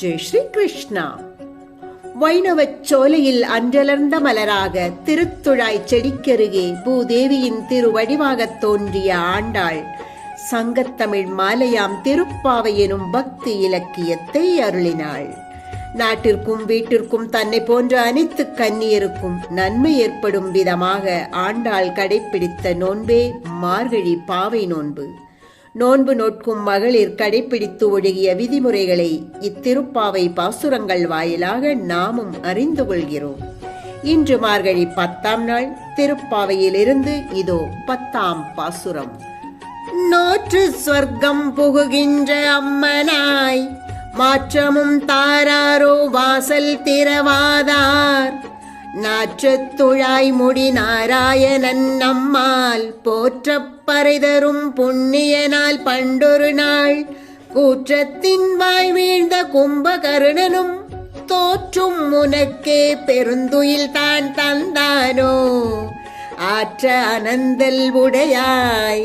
ஜெய் ஸ்ரீ கிருஷ்ணா வைணவச் சோலையில் அன்றலர்ந்த மலராக திருத்துழாய் செடிக்கருகே பூதேவியின் திருவடிவாகத் தோன்றிய ஆண்டாள் சங்கத்தமிழ் மாலையாம் திருப்பாவை எனும் பக்தி இலக்கியத்தை அருளினாள். நாட்டிற்கும் வீட்டிற்கும் தன்னை போன்ற அனைத்து கன்னியருக்கும் நன்மை ஏற்படும் விதமாக ஆண்டாள் கடைப்பிடித்த நோன்பே மார்கழி பாவை நோன்பு. நோன்பு நோட்கும் மகளிர் கடைப்பிடித்து ஒழுகிய விதிமுறைகளை இத்திருப்பாவை பாசுரங்கள் வாயிலாக நாமும் அறிந்து கொள்கிறோம். இன்று மார்கழி பத்தாம் நாள் திருப்பாவையிலிருந்து இதோ பத்தாம் பாசுரம். நோற்று சொர்க்கம் புகுகின்ற அம்மனாய் மாற்றமும் தாராரோ வாசல் திறவாதார். நாற்றத்துழாய் முடி நாராயணன் நம்மால் போற்றப் பறைதரும் புண்ணியனால் பண்டொரு நாள். கூற்றத்தின் வாய் வீழ்ந்த கும்பகருணனும் தோற்றும் உனக்கே பெருந்துயில் தான் தந்தானோ. ஆற்ற அனந்தல் உடையாய்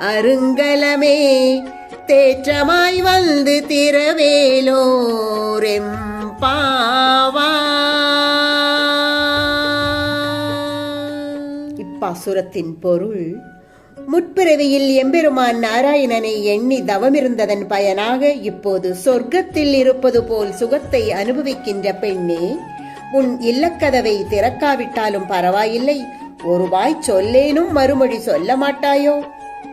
அருங்கலமே தேற்றமாய் வந்து திரவேலோரெம் பாசுரத்தின் பொருள். முற்பிறவியில் எம்பெருமான் நாராயணனை எண்ணி தவமிருந்ததன் பயனாக இப்போது சொர்க்கத்தில் இருப்பது போல் சுகத்தை அனுபவிக்கின்ற பெண்ணே உன் இல்லக்கதவை திறக்காவிட்டாலும் பரவாயில்லை. ஒருவாய் சொல்லேனும் மறுமொழி சொல்ல மாட்டாயோ?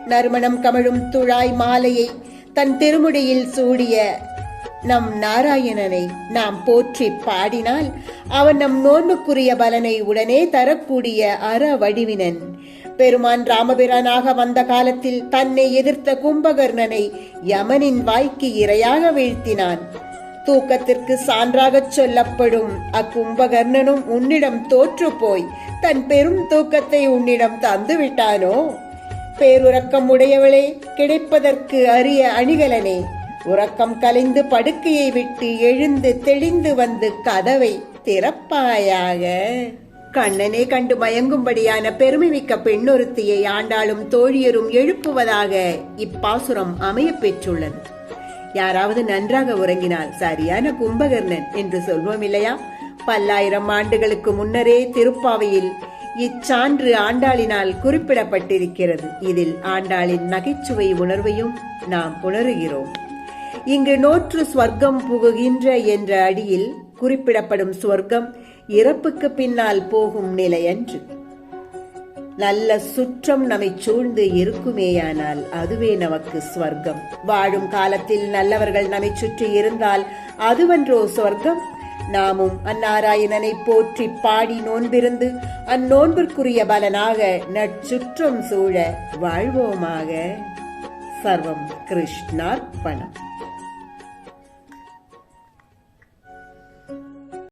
நறுமணம் கமழும் துழாய் மாலையை தன் திருமுடியில் சூடிய நம் நாராயணனை நாம் போற்றி பாடினால் அவன் நம் நோன்புக்குரிய பலனை உடனே தரக்கூடிய அற வடிவினன். பெருமான் ராமபிரானாக வந்த காலத்தில் தன்னை எதிர்த்த கும்பகர்ணனை யமனின் வாய்க்கு இரையாக வீழ்த்தினான். தூக்கத்திற்கு சான்றாகச் சொல்லப்படும் அக்கும்பகர்ணனும் உன்னிடம் தோற்று போய் தன் பெரும் தூக்கத்தை உன்னிடம் தந்து விட்டானோ? பேருறக்கம் உடையவளே கிடைப்பதற்கு அரிய அணிகலனே. உறக்கம் கலைந்து படுக்கையை விட்டு எழுந்து தெளிந்து வந்து கதவை திறப்பாயாக. கண்ணனே கண்டு மயங்கும்படியான பெருமைமிக்க பெண்ணொருத்தியை ஆண்டாளும் தோழியரும் எழுப்புவதாக இப்பாசுரம் அமையப் பெற்றுள்ளது. யாராவது நன்றாக உறங்கினால் சரியான கும்பகர்ணன் என்று சொல்வோம் இல்லையா? பல்லாயிரம் ஆண்டுகளுக்கு முன்னரே திருப்பாவையில் இச்சான்று ஆண்டாளினால் குறிப்பிடப்பட்டிருக்கிறது. இதில் ஆண்டாளின் நகைச்சுவை உணர்வையும் நாம் உணருகிறோம். இங்கு நோற்று ஸ்வர்க்கம் புகுகின்ற என்ற அடியில் குறிப்பிடப்படும் ஸ்வர்க்கம் இறப்புக்கு பின்னால் போகும் நிலையன்று. நல்ல சுற்றம் நம்மை சூழ்ந்து இருக்குமேயானால் அதுவே நமக்கு ஸ்வர்க்கம். வாழும் காலத்தில் நல்லவர்கள் நம்மை சுற்றி இருந்தால் அதுவன்றோ ஸ்வர்க்கம்? நாமும் அந்நாராயணனை போற்றி பாடி நோன்பிருந்து அந்நோன்பிற்குரிய பலனாக நற்சுற்றம் சூழ வாழ்வோமாக. சர்வம் கிருஷ்ணார்ப்பணம்.